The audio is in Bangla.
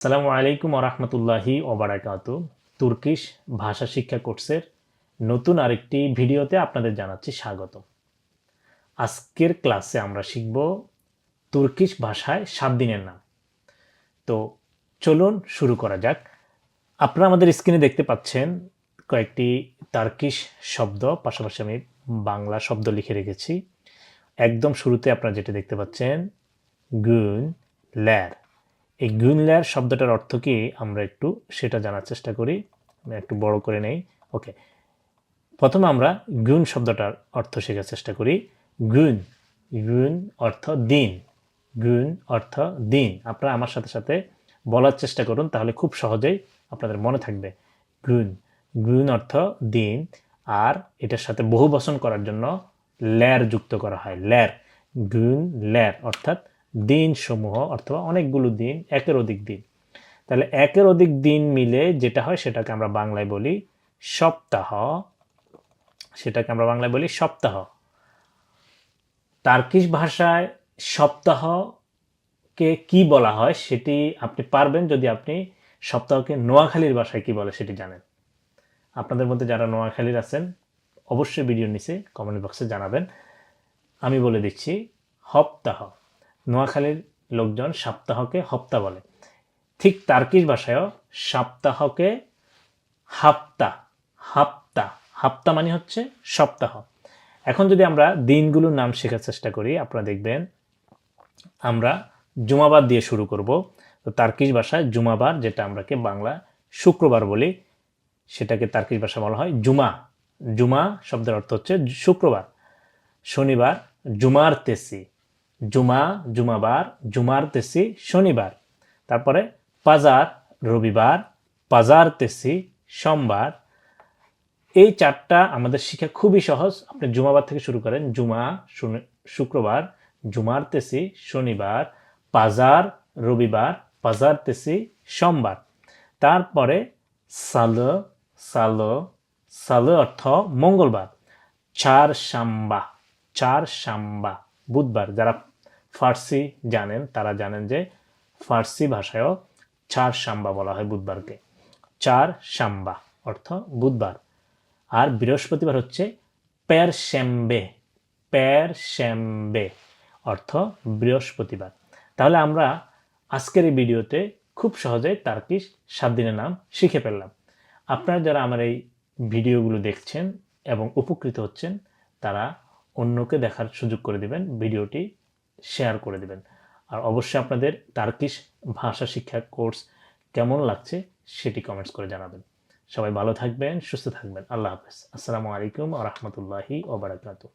সালামু আলাইকুম আরহামতুল্লাহি ওবারাকাত। তুর্কিশ ভাষা শিক্ষা কোর্সের নতুন আরেকটি ভিডিওতে আপনাদের জানাচ্ছি স্বাগত আজকের ক্লাসে আমরা শিখব তুর্কিশ ভাষায় সাত দিনের নাম। তো চলুন শুরু করা যাক। আপনারা আমাদের স্ক্রিনে দেখতে পাচ্ছেন কয়েকটি তার্কিশ শব্দ, পাশাপাশি আমি বাংলা শব্দ লিখে রেখেছি। একদম শুরুতে আপনারা যেটা দেখতে পাচ্ছেন, গুন, ল্যার। এই গুনলার শব্দটার অর্থ কি? আমরা একটু সেটা জানার চেষ্টা করি। আমি একটু বড় করে নেই। ওকে। প্রথমে আমরা গুণ শব্দটার অর্থ শেখার চেষ্টা করি। গুণ গুণ অর্থ দিন। গুণ অর্থ দিন। আপনারা আমার সাথে সাথে বলার চেষ্টা করুন, তাহলে খুব সহজেই আপনাদের মনে থাকবে। গুণ গুণ অর্থ দিন। আর এটার সাথে বহু বচন করার জন্য ল্যার যুক্ত করা হয়। ল্যার গুণ ল্যার অর্থাৎ দিন সমূহ অথবা অনেকগুলো দিন, একের অধিক দিন। তাহলে একের অধিক দিন মিলে যেটা হয় সেটাকে আমরা বাংলায় বলি সপ্তাহ। সেটাকে আমরা বাংলায় বলি সপ্তাহ। তার্কিশ ভাষায় সপ্তাহকে কি বলা হয় সেটি আপনি পারবেন যদি আপনি সপ্তাহকে নোয়াখালীর ভাষায় কি বলে সেটি জানেন। আপনাদের মধ্যে যারা নোয়াখালীর আছেন, অবশ্যই ভিডিও নিচে কমেন্ট বক্সে জানাবেন। আমি বলে দিচ্ছি সপ্তাহ। নোয়াখালীর লোকজন সপ্তাহকে হপ্তা বলে। ঠিক তার্কিশ ভাষায়ও সপ্তাহকে হাপ্তা হাপ্তা হাপ্তা মানে হচ্ছে সপ্তাহ। এখন যদি আমরা দিনগুলোর নাম শেখার চেষ্টা করি, আপনারা দেখবেন আমরা জুমাবার দিয়ে শুরু করব। তো তার্কিশ ভাষায় জুমাবার, যেটা আমরাকে বাংলা শুক্রবার বলি, সেটাকে তার্কিশ ভাষা বলা হয় জুমা। জুমা শব্দের অর্থ হচ্ছে শুক্রবার। শনিবার জুমার তেসি। জুমা, জুমাবার জুমার তেসি শনিবার। তারপরে পাজার, রবিবার পাজার তেসি সোমবার। এই চারটা আমাদের শিখা খুবই সহজ। আপনি জুমাবার থেকে শুরু করেন, জুমা শুক্রবার জুমার তেসি শনিবার, পাজার, রবিবার পাজার তেসি সোমবার। তারপরে সাল সাল সাল অর্থ মঙ্গলবার। চার সাম্বা চার সাম্বা, বুধবার। যারা ফার্সি জানেন, তারা জানেন যে ফার্সি ভাষায়ও চার সাম্বা বলা হয় বুধবারকে। চার সাম্বা অর্থ বুধবার। আর বৃহস্পতিবার হচ্ছে প্যার শ্যাম্বে। প্যার শ্যাম্বে অর্থ বৃহস্পতিবার। তাহলে আমরা আজকের এই ভিডিওতে খুব সহজে তার্কিশ সাত দিনের নাম শিখে ফেললাম। আপনারা যারা আমার এই ভিডিওগুলো দেখছেন এবং উপকৃত হচ্ছেন, তারা অন্যকে দেখার সুযোগ করে দিবেন ভিডিওটি শেয়ার করে দেবেন। আর অবশ্যই আপনাদের তার্কিশ ভাষা শিক্ষা কোর্স কেমন লাগছে সেটি কমেন্টস করে জানাবেন। সবাই ভালো থাকবেন, সুস্থ থাকবেন। আল্লাহ হাফেজ। আসসালামু আলাইকুম আ রহমতুল্লাহি ওবরাকাতু